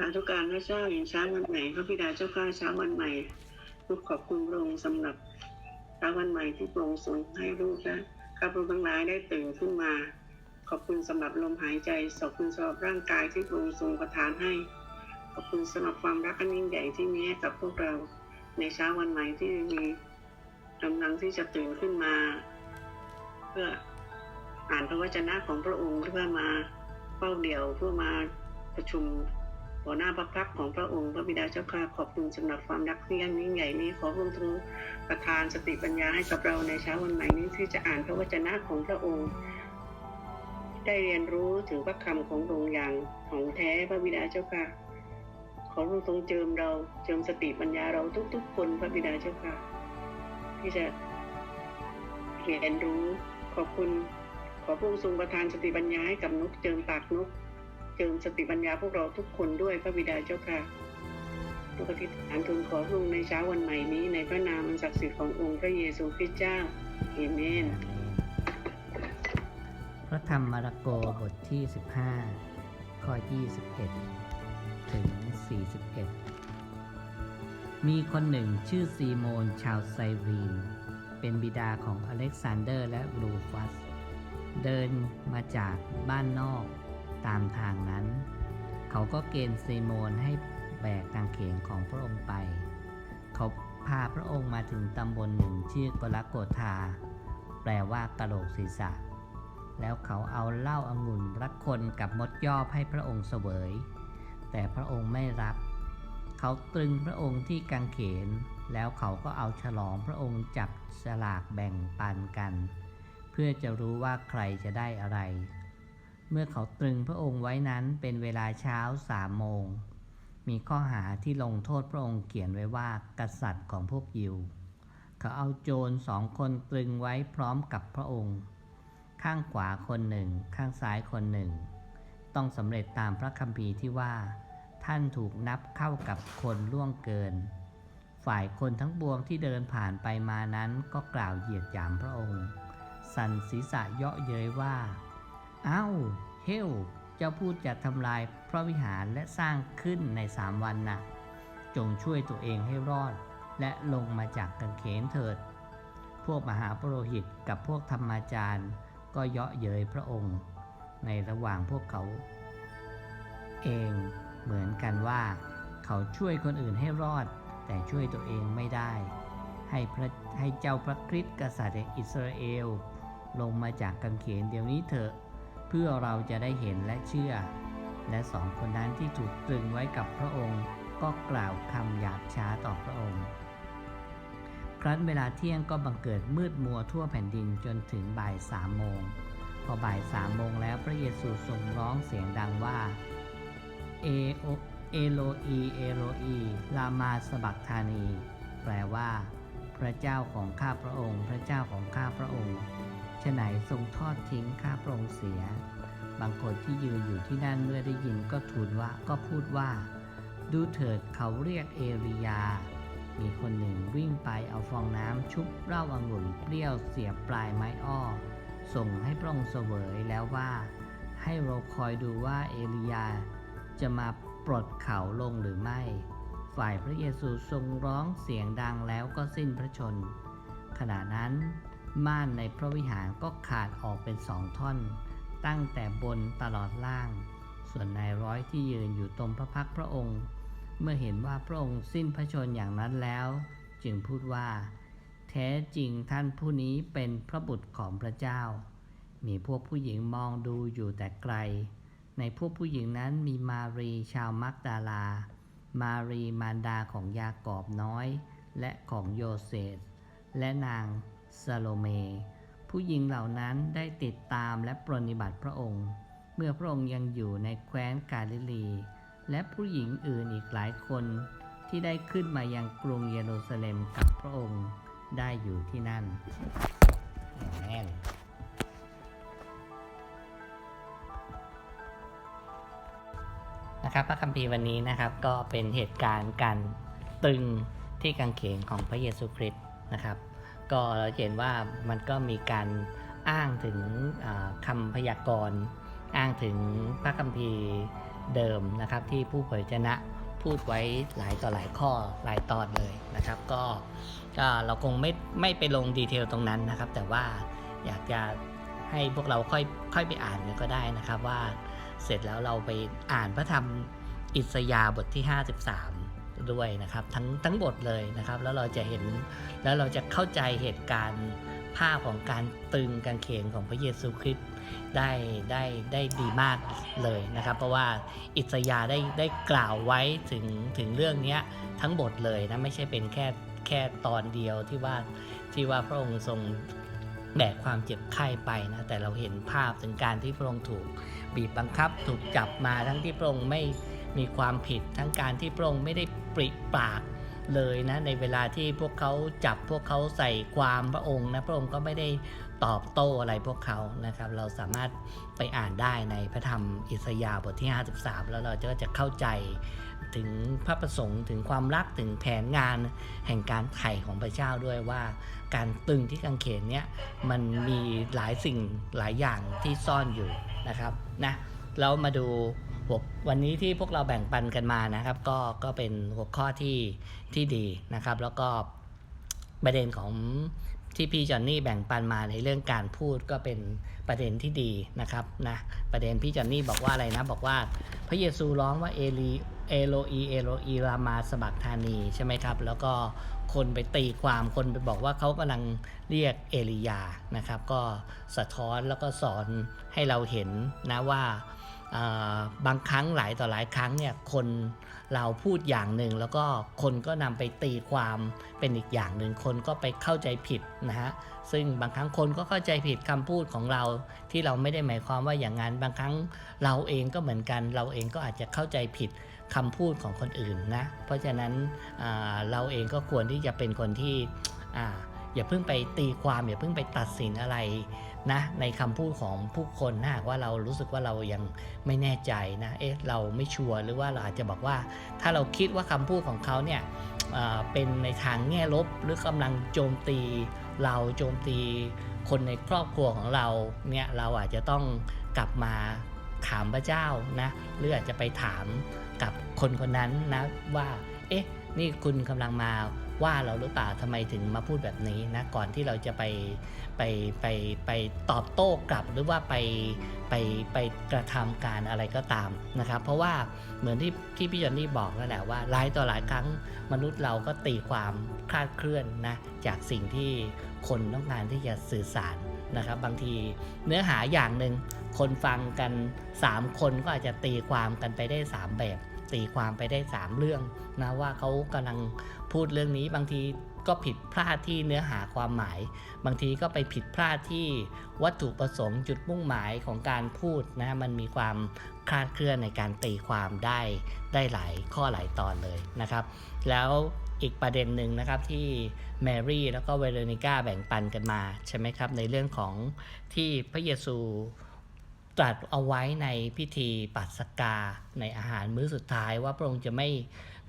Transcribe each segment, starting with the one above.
สาธุการพระเจ้าอย่างเช้าวันใหม่พระบิดาเจ้าข้าเช้าวันใหม่ลูกขอบคุณพระองค์สำหรับเช้าวันใหม่ที่พระองค์ทรงให้ลูกและข้าพระองค์ทั้งหลายได้ตื่นขึ้นมา ขอบคุณสำหรับลมหายใจขอบคุณสำหรับร่างกายที่พระองค์ทรงประทานให้ ขอบคุณสำหรับความรักอันยิ่งใหญ่ที่มีให้กับพวกเราในเช้าวันใหม่ที่มีกำลังที่จะตื่นขึ้นมา เพื่ออ่านพระวจนะของพระองค์เพื่อมาเฝ้าเดี่ยวเพื่อมาประชุม หัวหน้าพระพักของพระองค์พระบิดาเจ้าข้าขอบคุณสำหรับความรักที่ยิ่งใหญ่นี้ขอพระองค์ทรงประทานสติปัญญาให้กับเราในเช้าวันใหม่นี้ที่จะอ่านพระวจนะของพระองค์ ได้เรียนรู้ถึงพระคำของพระองค์อย่างของแท้พระบิดาเจ้าค่ะขอพระองค์ทรงเจิมเราเจิมสติปัญญาเราทุก ๆ คนพระบิดาเจ้าค่ะที่จะเรียนรู้ขอบคุณขอพระองค์ทรงประทานสติปัญญาให้กับนกเจิมปากนก เจิมสติปัญญาพวกเราทุกคนด้วยพระบิดาเจ้าค่ะทุกอธิษฐานทูลขอพระองค์ในเช้าวันใหม่นี้ในพระนามอันศักดิ์สิทธิ์ขององค์พระเยซูคริสต์เจ้าเอเมน พระธรรมมาระโกบทที่ 15 ข้อ 21 ถึง 41 มีคนหนึ่งชื่อซีโมนชาวไซรีน เป็นบิดาของอเล็กซานเดอร์และรูฟัส เดินมาจากบ้านนอก ตามทางนั้น เขาก็เกณฑ์ซีโมนให้แบกกางเขนของพระองค์ไป เขาพาพระองค์มาถึงตำบลหนึ่งชื่อกลโกธา แปลว่ากะโหลกศีรษะ แล้วเขาเอาเหล้าอางุ่นรักคนกับมดยอบให้พระองค์เสวย แต่พระองค์ไม่รับ เขาตรึงพระองค์ที่กางเขน แล้วเขาก็เอาฉลองพระองค์จับสลากแบ่งปันกัน เพื่อจะรู้ว่าใครจะได้อะไร เมื่อเขาตรึงพระองค์ไว้นั้นเป็นเวลาเช้าสามโมง มีข้อหาที่ลงโทษพระองค์เขียนไว้ว่ากษัตริย์ของพวกยิว เขาเอาโจรสองคนตรึงไว้พร้อมกับพระองค์ ข้างขวาคนหนึ่ง ข้างซ้ายคนหนึ่ง ต้องสำเร็จตามพระคัมภีร์ที่ว่า ท่านถูกนับเข้ากับคนล่วงเกิน ฝ่ายคนทั้งปวงที่เดินผ่านไปมานั้นก็กล่าวเหยียดหยามพระองค์ สันศีรษะเยาะเย้ยว่า อ้าเฮลเจ้าพูดจะทำลายพระวิหารและสร้างขึ้นในสามวันน่ะ จงช่วยตัวเองให้รอด และลงมาจากกางเขนเถิด พวกมหาปโรหิตกับพวกธรรมาจารย์ ก็เยาะเย้ยพระองค์ ในระหว่างพวกเขา เองเหมือนกันว่า เขาช่วยคนอื่นให้รอด แต่ช่วยตัวเองไม่ได้ ให้พระให้เจ้าพระคริสต์กษัตริย์อิสราเอล ลงมาจากกังเขนเดี๋ยวนี้เถอะ เพื่อเราจะได้เห็นและเชื่อ และสองคนนั้นที่ถูกตรึงไว้กับพระองค์ ก็กล่าวคำหยาบช้าต่อพระองค์ ครั้นเวลาเที่ยงก็บังเกิดมืดมัวทั่วแผ่นดินจนถึงบ่ายสามโมง พอบ่ายสามโมงแล้วพระเยซูทรงร้องเสียงดังว่าเอโอเอโลอีเอโลอีลามาสบักธานี แปลว่า พระเจ้าของข้าพระองค์ พระเจ้าของข้าพระองค์ ฉะไหนทรงทอดทิ้งข้าพระองค์เสีย บางคนที่ยืนอยู่ที่นั่นเมื่อได้ยินก็ทูลว่าก็พูดว่า ดูเถิดเขาเรียกเอริยา มีคนหนึ่งวิ่งไปเอาฟองน้ำชุบเหล้าอางุ่นเปรี้ยวเสียบปลายไม้อ้อ ส่งให้พระองค์เสวยแล้วว่า ให้เราคอยดูว่าเอลียา จะมาปลดเขาลงหรือไม่ ฝ่ายพระเยซูทรงร้องเสียงดังแล้วก็สิ้นพระชน ขณะนั้น ม่านในพระวิหารก็ขาดออกเป็นสองท่อน ตั้งแต่บนตลอดล่าง ส่วนนายร้อยที่ยืนอยู่ตรงพระพักพระองค์ เมื่อเห็นว่าพระองค์สิ้นพระชนอย่างนั้นแล้ว จึงพูดว่า แท้จริงท่านผู้นี้เป็นพระบุตรของพระเจ้า มีพวกผู้หญิงมองดูอยู่แต่ไกล ในพวกผู้หญิงนั้นมีมารีชาวมักดาลา มารีมารดาของยากอบน้อย และของโยเซฟและนาง ซาโลเม ผู้หญิงเหล่านั้นได้ติดตามและปรนนิบัติพระองค์ เมื่อพระองค์ยังอยู่ในแคว้นกาลิลี และผู้หญิงอื่นอีกหลายคน ที่ได้ขึ้นมายังกรุงเยรูซาเล็มกับพระองค์ได้อยู่ที่นั่นแน่นนะครับพระคัมภีร์วันนี้นะครับก็เป็นเหตุการณ์การตึงที่กางเขนของพระเยซูคริสต์นะครับ ก็เราเห็นว่ามันก็มีการอ้างถึงอ่าคำพยากรณ์อ้างถึงพระคัมภีร์เดิมนะครับ ที่ผู้เผยชนะพูดไว้หลายต่อหลายข้อหลายตอนเลยนะครับ ก็ก็เราคงไม่ไม่ไปลงดีเทลตรงนั้นนะครับ แต่ว่าอยากจะให้พวกเราค่อยค่อยไปอ่านกันก็ได้นะครับว่าเสร็จแล้วเราไปอ่านพระธรรมอิสยาบทที่ 53 ด้วยนะครับ ทั้งทั้งบทเลยนะครับ แล้วเราจะเห็นแล้วเราจะเข้าใจเหตุการณ์ภาพของการตึงกางเขนของพระเยซูคริสต์ได้ได้ได้ดีมากเลยนะครับ เพราะว่าอิสยาได้ได้กล่าวไว้ถึงถึงเรื่องนี้ทั้งบทเลยนะไม่ใช่เป็นแค่แค่ตอนเดียวที่ว่าที่ว่าพระองค์ทรงแบกความเจ็บไข้ไปนะแต่เราเห็นภาพถึงการที่พระองค์ถูกบีบบังคับ ถูกจับมาทั้งที่พระองค์ไม่มีความผิดทั้งการที่พระองค์ไม่ได้ ปริปากเลยนะในเวลาที่พวกเขาจับพวกเขาใส่ความพระองค์นะพระองค์ก็ไม่ได้ตอบโต้อะไรพวกเขานะครับ เราสามารถไปอ่านได้ในพระธรรมอิสยาห์บทที่ 53 แล้วเราก็จะเข้าใจถึงพระประสงค์ถึงความรักถึงแผนงานแห่งการไถ่ของพระเจ้าด้วยว่า การตึงที่กังเขนเนี่ยมันมีหลายสิ่งหลายอย่างที่ซ่อนอยู่นะครับนะ เรามาดูหัววันนี้ที่พวกเราแบ่งปันกันมานะครับ ก็ก็เป็นหัวข้อที่ที่ดีนะครับ แล้วก็ประเด็นของที่พี่จอนนี่แบ่งปันมาในเรื่องการพูดก็เป็นประเด็นที่ดีนะครับนะประเด็นพี่จอนนี่บอกว่าอะไรนะ บอกว่าพระเยซูร้องว่าเอลีเอโลอีเอโลอีรามาสบักธานีใช่ไหมครับ แล้วก็คนไปตีความคนไปบอกว่าเขากำลังเรียกเอลียานะครับ ก็สะท้อนแล้วก็สอนให้เราเห็นนะว่า บางครั้งหลายต่อหลายครั้งเนี่ยคนเราพูดอย่างหนึ่งแล้วก็คนก็นำไปตีความเป็นอีกอย่างหนึ่งคนก็ไปเข้าใจผิดนะฮะซึ่งบางครั้งคนก็เข้าใจผิดคำพูดของเรา ที่เราไม่ได้หมายความว่าอย่างนั้น บางครั้งเราเองก็เหมือนกัน เราเองก็อาจจะเข้าใจผิดคำพูดของคนอื่นนะเพราะฉะนั้นเราเองก็ควรที่จะเป็นคนที่ออย่าเพิ่งไปตีความอย่าเพิ่งไปตัดสินอะไร นะในคำพูดของผู้คนนะหากว่าเรารู้สึกว่าเรายังไม่แน่ใจนะเอ๊ะเราไม่ชัวร์หรือว่าเราอาจจะบอกว่า ถ้าเราคิดว่าคำพูดของเขาเนี่ยเอ่อเป็นในทางแง่ลบหรือกำลังโจมตีเราโจมตีคนในครอบครัวของเราเนี่ยเราอาจจะต้องกลับมาถามพระเจ้านะหรืออาจจะไปถามกับคนคนนั้นนะว่า เอ๊ะ นี่คุณกำลังมา ว่าเราหรือเปล่าทำไมถึงมาพูดแบบนี้นะก่อนที่เราจะไปไปไปไปตอบโต้กลับหรือว่าไปไปไปกระทำการอะไรก็ตามนะครับ เพราะว่าเหมือนที่ที่พี่จอนนี่บอกนั่นแหละว่าหลายต่อหลายครั้งมนุษย์เราก็ตีความคลาดเคลื่อนนะจากสิ่งที่คนต้องการที่จะสื่อสารนะครับ บางทีเนื้อหาอย่างหนึ่งคนฟังกัน 3 คนก็อาจจะตีความกันไปได้ 3 แบบตีความไปได้ 3 เรื่องนะว่าเขากำลัง พูดเรื่องนี้บางทีก็ผิดพลาดที่เนื้อหาความหมาย บางทีก็ไปผิดพลาดที่วัตถุประสงค์จุดมุ่งหมายของการพูดนะมันมีความคลาดเคลื่อนในการตีความได้ได้หลายข้อหลายตอนเลยนะครับ แล้วอีกประเด็นหนึ่งนะครับที่แมรี่แล้วก็เวโรนิก้าแบ่งปันกันมาใช่ไหมครับ ในเรื่องของที่พระเยซูตรัสเอาไว้ในพิธีปัสกาในอาหารมื้อสุดท้ายว่าพระองค์จะไม่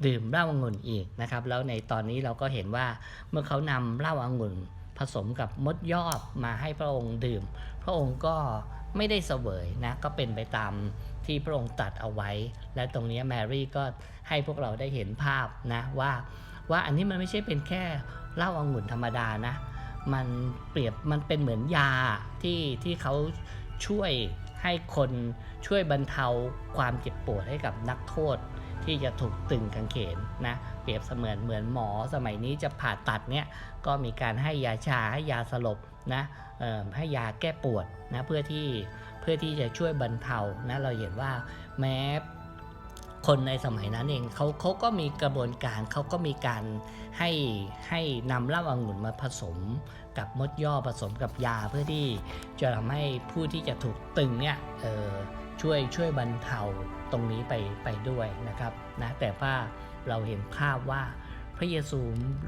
ดื่มเหล้าองุ่นอีกนะครับ แล้วในตอนนี้เราก็เห็นว่าเมื่อเขานำเหล้าองุ่นผสมกับมดยอบมาให้พระองค์ดื่ม พระองค์ก็ไม่ได้เสวยนะก็เป็นไปตามที่พระองค์ตัดเอาไว้ และตรงนี้แมรี่ก็ให้พวกเราได้เห็นภาพนะว่าว่าอันนี้มันไม่ใช่เป็นแค่เหล้าองุ่นธรรมดานะ มันเปรียบมันเป็นเหมือนยาที่ที่เขาช่วยให้คนช่วยบรรเทาความเจ็บปวดให้กับนักโทษ ที่จะถูกตึงกางเขนนะเปรียบเสมือนเหมือนหมอสมัยนี้จะผ่าตัดเนี่ยก็มีการให้ยาชาให้ยาสลบนะให้ยาแก้ปวดนะเพื่อที่เพื่อที่จะช่วยบรรเทานะเราเห็นว่าแม้คนในสมัยนั้นเองเขาเขาก็มีกระบวนการเขาก็มีการให้ให้นำเหล้าองุ่นมาผสมกับมดย่อผสมกับยาเพื่อที่จะทำให้ผู้ที่จะถูกตึงเนี่ยเออ ช่วยช่วยบรรเทาตรงนี้ไปไปด้วยนะครับนะแต่ว่าเราเห็นภาพว่าพระเยซู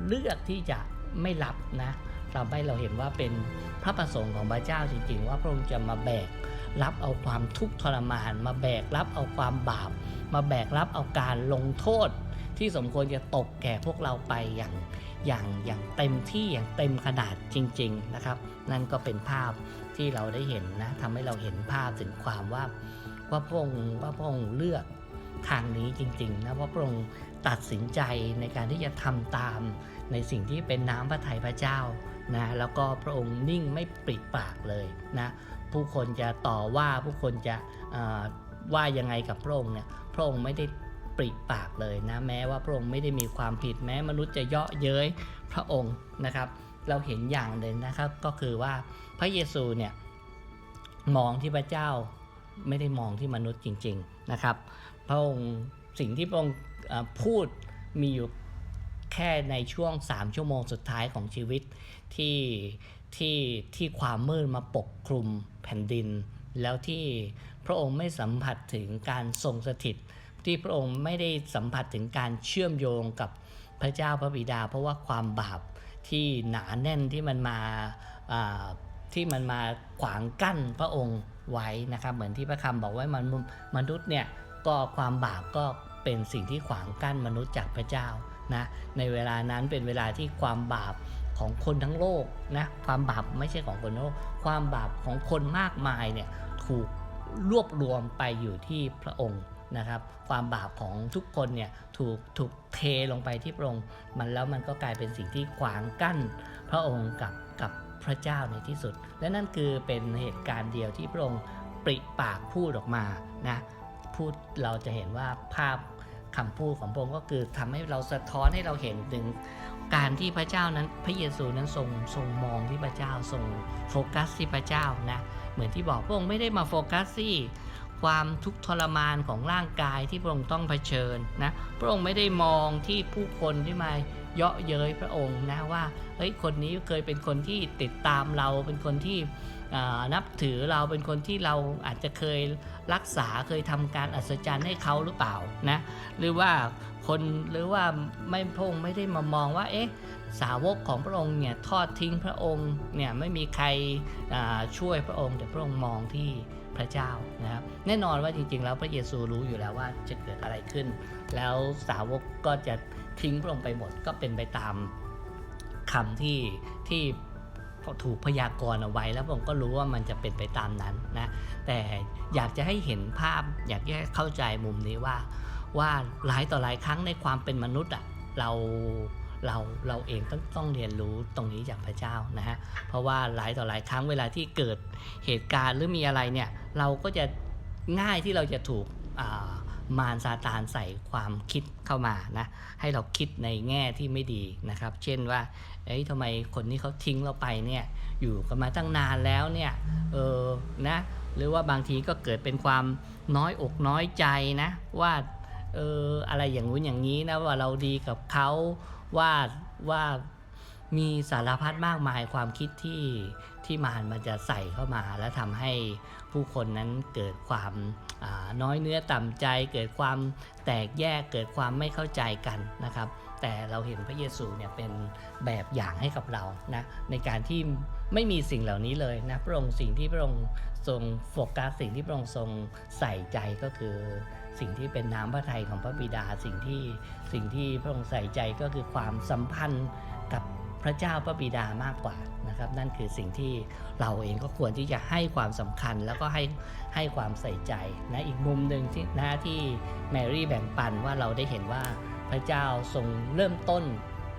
เลือกที่จะไม่รับนะทำให้เราเห็นว่าเป็นพระประสงค์ของพระเจ้าจริงๆ ว่าพระองค์จะมาแบกรับเอาความทุกข์ทรมาน มาแบกรับเอาความบาป มาแบกรับเอาการลงโทษที่สมควรจะตกแก่พวกเราไปอย่าง อย่างอย่างเต็มที่อย่างเต็มขนาดจริง ๆนะครับ นั่นก็เป็นภาพที่เราได้เห็นนะทำให้เราเห็นภาพถึงความว่าว่าพระองค์ว่าพระองค์เลือกทางนี้จริงๆนะว่าพระองค์ตัดสินใจในการที่จะทำตามในสิ่งที่เป็นน้ำพระทัยพระเจ้านะแล้วก็พระองค์นิ่งไม่ปริปากเลยนะผู้คนจะต่อว่าผู้คนจะว่ายังไงกับพระองค์เนี่ยพระองค์ไม่ได้ ริปากเลยนะแม้ว่าพระองค์ไม่ได้มีความผิดแม้มนุษย์จะเยาะเย้ยพระองค์นะครับ เราเห็นอย่างหนึ่งนะครับก็คือว่าพระเยซูเนี่ยมองที่พระเจ้าไม่ได้มองที่มนุษย์จริง ๆนะครับ พระองค์สิ่งที่พระองค์พูดมีอยู่แค่ในช่วง 3 ชั่วโมงสุดท้ายของชีวิตที่ที่ที่ความมืดมาปกคลุมแผ่นดิน แล้วที่พระองค์ไม่สัมผัสถึงการทรงสถิต ที่พระองค์ไม่ได้สัมผัสถึงการเชื่อมโยงกับพระเจ้าพระบิดา เพราะว่าความบาปที่หนาแน่นที่มันมาที่มันมาขวางกั้นพระองค์ไว้นะครับเหมือนที่พระคำบอกไว้มันมนุษย์เนี่ยก็ความบาปก็เป็นสิ่งที่ขวางกั้นมนุษย์จากพระเจ้านะในเวลานั้นเป็นเวลาที่ความบาปของคนทั้งโลกนะความบาปไม่ใช่ของคนโลก ความบาปของคนมากมายเนี่ยถูกรวบรวมไปอยู่ที่พระองค์ นะครับความบาปของทุกคนเนี่ยถูกถูกเทลงไปที่พระองค์มันแล้วมันก็กลายเป็นสิ่งที่ขวางกั้น พระองค์กับกับพระเจ้าในที่สุด และนั่นคือเป็นเหตุการณ์เดียวที่พระองค์ปริปากพูดออกมานะพูดเราจะเห็นว่าภาพคำพูดของพระองค์ก็คือทำให้เราสะท้อนให้เราเห็นถึงการที่พระเจ้านั้นพระเยซูนั้นทรงทรงมองที่พระเจ้าทรงโฟกัสที่พระเจ้านะเหมือนที่บอกพระองค์ไม่ได้มาโฟกัสที่ ความทุกข์ทรมานของร่างกายที่พระองค์ต้องเผชิญนะพระองค์ไม่ได้มองที่ผู้คนที่มาเยาะเย้ยพระองค์นะว่าเฮ้ยคนนี้เคยเป็นคนที่ติดตามเราเป็นคนที่นับถือเราเป็นคนที่เราอาจจะเคยรักษาเคยทำการอัศจรรย์ให้เขาหรือเปล่านะหรือว่าคนหรือว่าไม่พระองค์ไม่ได้มามองว่าเอ๊ะสาวกของพระองค์เนี่ยทอดทิ้งพระองค์เนี่ยไม่มีใครช่วยพระองค์แต่พระองค์มองที่ พระเจ้านะครับแน่นอนว่าจริงๆ แล้วพระเยซูรู้อยู่แล้วว่าจะเกิดอะไรขึ้น แล้วสาวกก็จะทิ้งพระองค์ไปหมดก็เป็นไปตามคำที่ที่ถูกพยากรณ์เอาไว้ แล้วพระองค์ก็รู้ว่ามันจะเป็นไปตามนั้นนะแต่อยากจะให้เห็นภาพอยากให้เข้าใจมุมนี้ว่า ว่าหลายต่อหลายครั้งในความเป็นมนุษย์อะเรา เราเราเองต้องต้องเรียนรู้ตรงนี้จากพระเจ้านะฮะเพราะว่าหลายต่อหลายครั้งเวลาที่เกิดเหตุการณ์หรือมีอะไรเนี่ยเราก็จะง่ายที่เราจะถูกมารซาตานใส่ความคิดเข้ามานะให้เราคิดในแง่ที่ไม่ดีนะครับ เช่นว่าเอ้ยทำไมคนนี้เขาทิ้งเราไปเนี่ยอยู่กันมาตั้งนานแล้วเนี่ยเออนะหรือว่าบางทีก็เกิดเป็นความน้อยอกน้อยใจนะว่าเอออะไรอย่างนู้นอย่างนี้นะว่าเราดีกับเขา ว่าว่ามีสารพัดมากมายความคิดที่ที่มารมันจะใส่เข้ามา แล้วทำให้ผู้คนนั้นเกิดความาน้อยเนื้อต่ำใจ เกิดความแตกแยกเกิดความไม่เข้าใจกันนะครับ แต่เราเห็นพระเยซูเนี่ยเป็นแบบอย่างให้กับเรานะในการที่ไม่มีสิ่งเหล่านี้เลยนะพระองค์สิ่งที่พระองค์ทรงโฟกัสสิ่งที่พระองค์ทรงใส่ใจก็คือ สิ่งที่เป็นน้ำพระทัยของพระบิดาสิ่งที่สิ่งที่พระองค์ใส่ใจก็คือความสัมพันธ์กับพระเจ้าพระบิดามากกว่านะครับ นั่นคือสิ่งที่เราเองก็ควรที่จะให้ความสำคัญแล้วก็ให้ให้ความใส่ใจนะอีกมุมหนึ่งที่นะที่แมรี่แบ่งปันว่าเราได้เห็นว่าพระเจ้าทรงเริ่มต้น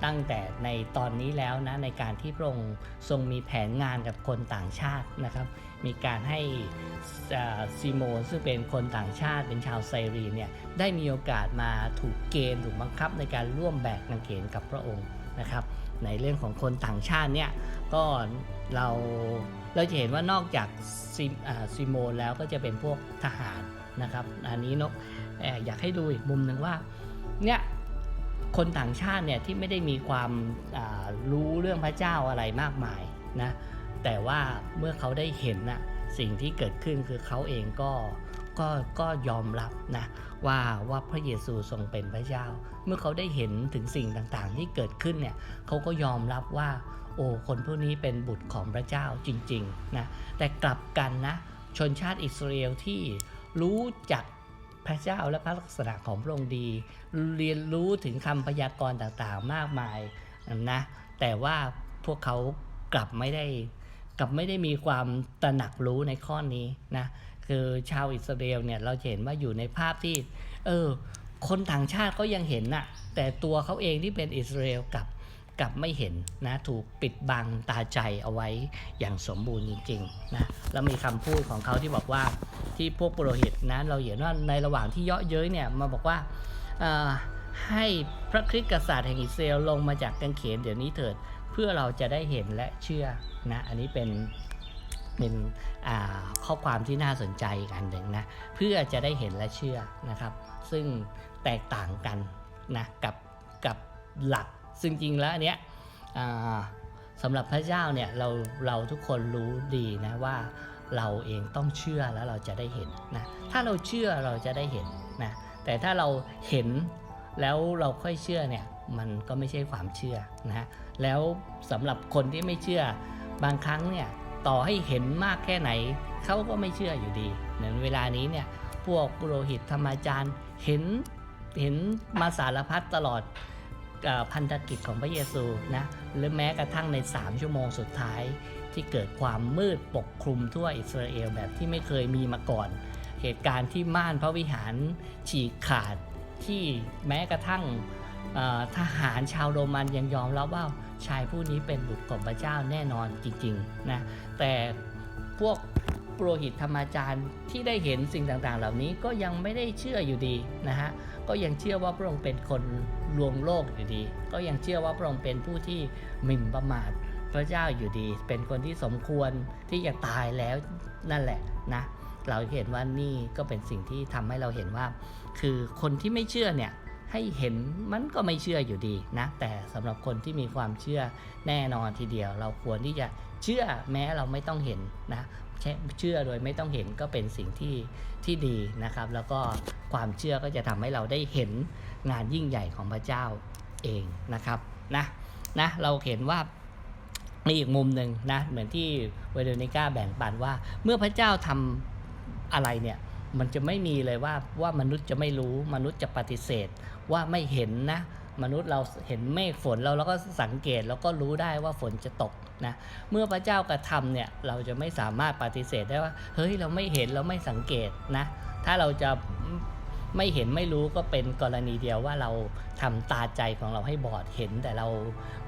ตั้งแต่ในตอนนี้แล้วนะในการที่พระองค์ทรงมีแผนงานกับคนต่างชาตินะครับ มีการให้ซีโมนซึ่งเป็นคนต่างชาติเป็นชาวไซรีเนี่ยได้มีโอกาสมาถูกเกณฑ์ถูกบังคับในการร่วมแบกกางเขนกับพระองค์นะครับในเรื่องของคนต่างชาติเนี่ยก็เราเราจะเห็นว่านอกจากซิโมนแล้วก็จะเป็นพวกทหารนะครับอันนี้นกเอ่อยากให้ดูอีกมุมหนึ่งว่าเนี่ยคนต่างชาติเนี่ยที่ไม่ได้มีความารู้เรื่องพระเจ้าอะไรมากมายนะ แต่ว่าเมื่อเขาได้เห็นนะสิ่งที่เกิดขึ้นคือเขาเองก็ก็ก็ยอมรับนะว่าว่าพระเยซูทรงเป็นพระเจ้า เมื่อเขาได้เห็นถึงสิ่งต่างๆ ที่เกิดขึ้นเนี่ยเขาก็ยอมรับว่า โอ้คนพวกนี้เป็นบุตรของพระเจ้าจริงๆนะแต่กลับกันนะชนชาติอิสราเอลที่รู้จักพระเจ้าและพระลักษณะของพระองค์ดี เรียนรู้ถึงคำพยากรณ์ต่างๆ มากมายนะแต่ว่าพวกเขากลับไม่ได้ กับไม่ได้มีความตระหนักรู้ในข้อนี้นะคือชาวอิสราเอลเนี่ยเราเห็นว่าอยู่ในภาพที่ เออ คนต่างชาติก็ยังเห็นน่ะแต่ตัวเขาเองที่เป็นอิสราเอลกับกลับไม่เห็นนะถูกปิดบังตาใจเอาไว้อย่างสมบูรณ์จริงๆนะแล้วมีคำพูดของเขาที่บอกว่าที่พวกปุโรหิตนะเราเห็นว่าในระหว่างที่เยาะเย้ยเนี่ยมาบอกว่าเอ่อให้พระคริสต์กษัตริย์แห่งอิสราเอลลงมาจากกางเขนเดี๋ยวนี้เถิด เพื่อเราจะได้เห็นและเชื่อนะอันนี้เป็นเป็นข้อความที่น่าสนใจกันหนึ่งนะเพื่อจะได้เห็นและเชื่อนะครับ ซึ่งแตกต่างกันนะกับกับหลัก ซึ่งจริงแล้วอันเนี้ยสำหรับพระเจ้าเนี่ยเราเราทุกคนรู้ดีนะว่าเราเองต้องเชื่อแล้วเราจะได้เห็นนะถ้าเราเชื่อเราจะได้เห็นนะแต่ถ้าเราเห็นแล้วเราค่อยเชื่อเนี่ยมันก็ไม่ใช่ความเชื่อนะฮะแล้วสำหรับคนที่ไม่เชื่อบางครั้งเนี่ยต่อให้เห็นมากแค่ไหนเขาก็ไม่เชื่ออยู่ดีเหมือนเวลานี้เนี่ยพวกปุโรหิตธรรมาจารย์เห็นเห็นมาสารพัดตลอดพันธกิจของพระเยซูนะหรือแม้กระทั่งใน 3 ชั่วโมงสุดท้ายที่เกิดความมืดปกคลุมทั่วอิสราเอลแบบที่ไม่เคยมีมาก่อน เหตุการณ์ที่ม่านพระวิหารฉีกขาดที่แม้กระทั่ง ทหารชาวโรมันยังยอมรับว่าชายผู้นี้เป็นบุตรของพระเจ้าแน่นอนจริงๆนะแต่พวกปุโรหิตธรรมาจารย์ที่ได้เห็นสิ่งต่างๆ เหล่านี้ก็ยังไม่ได้เชื่ออยู่ดีนะฮะก็ยังเชื่อว่าพระองค์เป็นคนลวงโลกอยู่ดี ก็ยังเชื่อว่าพระองค์เป็นผู้ที่หมิ่นประมาทพระเจ้าอยู่ดี เป็นคนที่สมควรที่จะตายแล้วนั่นแหละนะเราเห็นว่านี่ก็เป็นสิ่งที่ทำให้เราเห็นว่า คือคนที่ไม่เชื่อเนี่ย ให้เห็นมันก็ไม่เชื่ออยู่ดีนะ แต่สำหรับคนที่มีความเชื่อแน่นอนทีเดียว เราควรที่จะเชื่อแม้เราไม่ต้องเห็นนะเชื่อโดยไม่ต้องเห็นก็เป็นสิ่งที่ที่ดีนะครับ แล้วก็ความเชื่อก็จะทำให้เราได้เห็นงานยิ่งใหญ่ของพระเจ้าเองนะครับนะนะเราเห็นว่ามีอีกมุมหนึ่งนะเหมือนที่เวโรนิก้าแบ่งปันว่า เมื่อพระเจ้าทำอะไรเนี่ยมันจะไม่มีเลยว่าว่ามนุษย์จะไม่รู้มนุษย์จะปฏิเสธ ว่าไม่เห็นนะ มนุษย์เราเห็นเมฆฝนเราเราก็สังเกตแล้วก็รู้ได้ว่าฝนจะตกนะเมื่อพระเจ้ากระทำเนี่ยเราจะไม่สามารถปฏิเสธได้ว่าเฮ้ยเราไม่เห็นเราไม่สังเกตนะถ้าเราจะไม่เห็นไม่รู้ก็เป็นกรณีเดียวว่าเราทำตาใจของเราให้บอดเห็นแต่เรา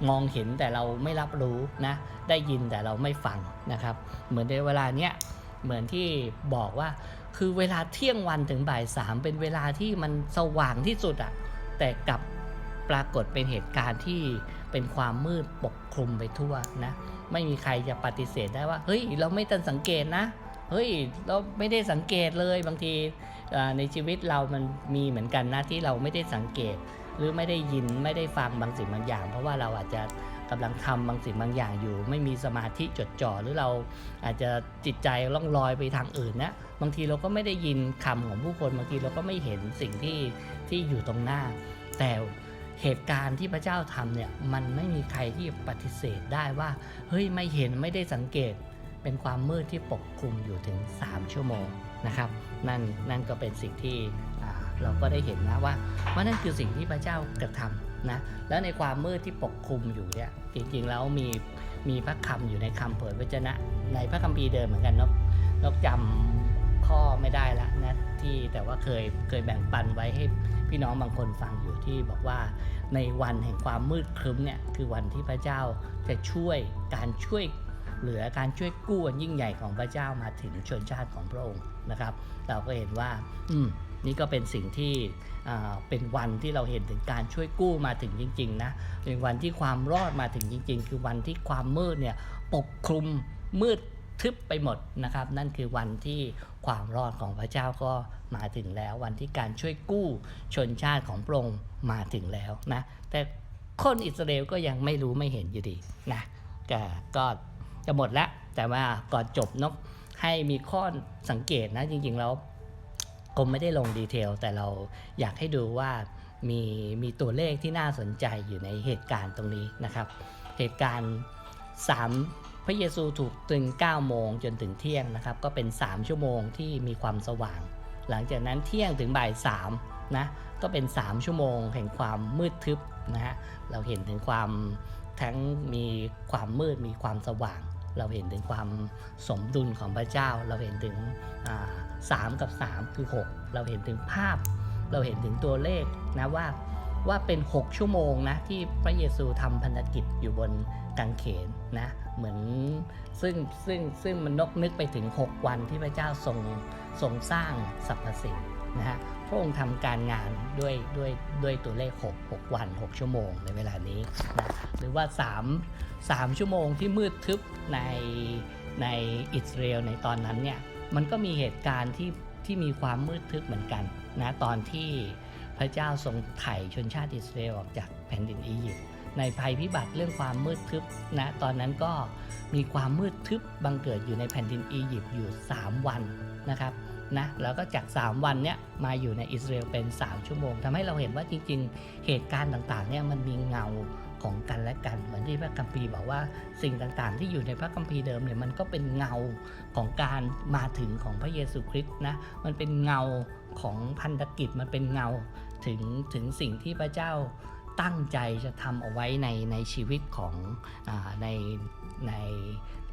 มองเห็นแต่เราไม่รับรู้นะได้ยินแต่เราไม่ฟังนะครับ เหมือนในเวลาเนี้ยเหมือนที่บอกว่า คือเวลาเที่ยงวันถึงบ่ายสามเป็นเวลาที่มันสว่างที่สุดอะแต่กลับปรากฏเป็นเหตุการณ์ที่เป็นความมืดปกคลุมไปทั่วนะ ไม่มีใครจะปฏิเสธได้ว่า เฮ้ย เราไม่ทันสังเกตนะ เฮ้ย เราไม่ได้สังเกตเลยบางทีในชีวิตเรามันมีเหมือนกันนะที่เราไม่ได้สังเกต หรือไม่ได้ยินไม่ได้ฟังบางสิ่งบางอย่าง เพราะว่าเราอาจจะ กำลังทำบางสิ่งบางอย่างอยู่ ไม่มีสมาธิจดจ่อหรือเราอาจจะจิตใจล่องลอยไปทางอื่นนะบางทีเราก็ไม่ได้ยินคำของผู้คนบางทีเราก็ไม่เห็นสิ่งที่ที่อยู่ตรงหน้า แต่เหตุการณ์ที่พระเจ้าทำเนี่ยมันไม่มีใครที่ปฏิเสธได้ว่าเฮ้ยไม่เห็นไม่ได้สังเกตเป็นความมืดที่ปกคลุมอยู่ถึง 3 ชั่วโมงนะครับ นั่นนั่นก็เป็นสิ่งที่ เราก็ได้เห็นนะว่าว่านั่นคือสิ่งที่พระเจ้ากระทำนะแล้วในความมืดที่ปกคลุมอยู่เนี่ยจริงๆแล้วมีมีพระคำอยู่ในคำเผยพระชนะ ในพระคัมภีร์เดิมเหมือนกันนกนกจำข้อไม่ได้ละนะที่แต่ว่าเคยเคยแบ่งปันไว้ให้พี่น้องบางคนฟังอยู่ที่บอกว่าในวันแห่งความมืดครึ้มเนี่ยคือวันที่พระเจ้าจะช่วยการช่วยเหลือการช่วยกู้อันยิ่งใหญ่ของพระเจ้ามาถึงชนชาติของพระองค์นะครับ เราก็เห็นว่า อืม นี่ก็เป็นสิ่งที่เป็นวันที่เราเห็นถึงการช่วยกู้มาถึงจริงๆนะเป็นวันที่ความรอดมาถึงจริง ๆ คือวันที่ความมืดเนี่ยปกคลุมมืดทึบไปหมดนะครับ นั่นคือวันที่ความรอดของพระเจ้าก็มาถึงแล้ว วันที่การช่วยกู้ชนชาติของพระองค์มาถึงแล้วนะแต่คนอิสราเอลก็ยังไม่รู้ไม่เห็นอยู่ดีนะก็ก็จะหมดแล้วแต่ว่าก่อนจบนกให้มีข้อสังเกตนะจริงๆแล้ว ผมไม่ได้ลงดีเทล แต่เราอยากให้ดูว่ามีมีตัวเลขที่น่าสนใจอยู่ในเหตุการณ์ตรงนี้นะครับ เหตุการณ์ 3 พระเยซูถูกตึง 9 โมงจนถึงเที่ยงนะครับ ก็เป็น 3 ชั่วโมงที่มีความสว่าง หลังจากนั้นเที่ยงถึงบ่าย3นะก็เป็น 3 ชั่วโมงแห่งความมืดทึบนะฮะเราเห็นถึงความทั้งมีความมืดมีความสว่าง เราเห็นถึงความสมดุลของพระเจ้า เราเห็นถึงอ่า 3 กับ 3 คือ 6 เราเห็นถึงภาพ เราเห็นถึงตัวเลขนะว่าว่าเป็น 6 ชั่วโมงนะที่พระเยซูทำพันธกิจอยู่บนกางเขนนะเหมือนซึ่งซึ่งซึ่งมันนกนึกไปถึง 6 วันที่พระเจ้าทรงทรงสร้างสรรพสิ่งนะฮะพระองค์ทำการงานด้วยด้วยด้วยตัวเลข 6 6 วัน 6 ชั่วโมงในเวลานี้นะหรือว่า 3 3 ชั่วโมงที่มืดทึบในในอิสราเอลในตอนนั้นเนี่ย มันก็มีเหตุการณ์ที่ที่มีความมืดทึบเหมือนกันนะตอนที่พระเจ้าทรงไถ่ชนชาติอิสราเอลออกจากแผ่นดินอียิปต์ในภัยพิบัติเรื่องความมืดทึบนะตอนนั้นก็มีความมืดทึบบังเกิดอยู่ในแผ่นดินอียิปต์อยู่ 3 วันนะครับนะแล้วก็จาก 3 วันเนี่ยมาอยู่ในอิสราเอลเป็น 3 ชั่วโมงทำให้เราเห็นว่าจริงๆ เหตุการณ์ต่างๆเนี่ยมันมีเงา ของกันและกันเหมือนที่พระคัมภีร์บอกว่าสิ่งต่างๆ ที่อยู่ในพระคัมภีร์เดิมเนี่ยมันก็เป็นเงาของการมาถึงของพระเยซูคริสต์นะมันเป็นเงาของพันธกิจมันเป็นเงาถึงถึงสิ่งที่พระเจ้าตั้งใจจะทำเอาไว้ในในชีวิตของอในใน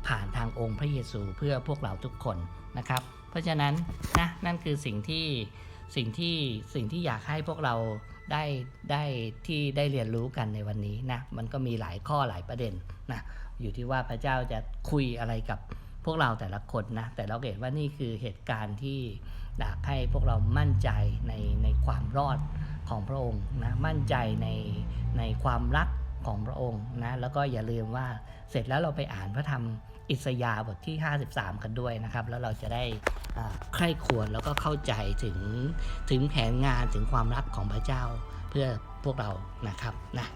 ผ่านทางองค์พระเยซูเพื่อพวกเราทุกคนนะครับ เพราะฉะนั้นนะนั่นคือสิ่งที่ สิ่งที่สิ่งที่อยากให้พวกเราได้ได้ที่ได้เรียนรู้กันในวันนี้นะมันก็มีหลายข้อหลายประเด็นนะอยู่ที่ว่าพระเจ้าจะคุยอะไรกับพวกเราแต่ละคนนะแต่เราเห็นว่านี่คือเหตุการณ์ที่อยากให้พวกเรามั่นใจในในความรอดของพระองค์นะมั่นใจในในความรักของพระองค์นะแล้วก็อย่าลืมว่าเสร็จแล้วเราไปอ่านพระธรรม อิสยาบทที่ 53 กันด้วยนะครับ แล้วเราจะได้ใคร่ควรแล้วก็เข้าใจถึงถึงแผนงานถึงความรักของพระเจ้าเพื่อพวกเรานะครับนะ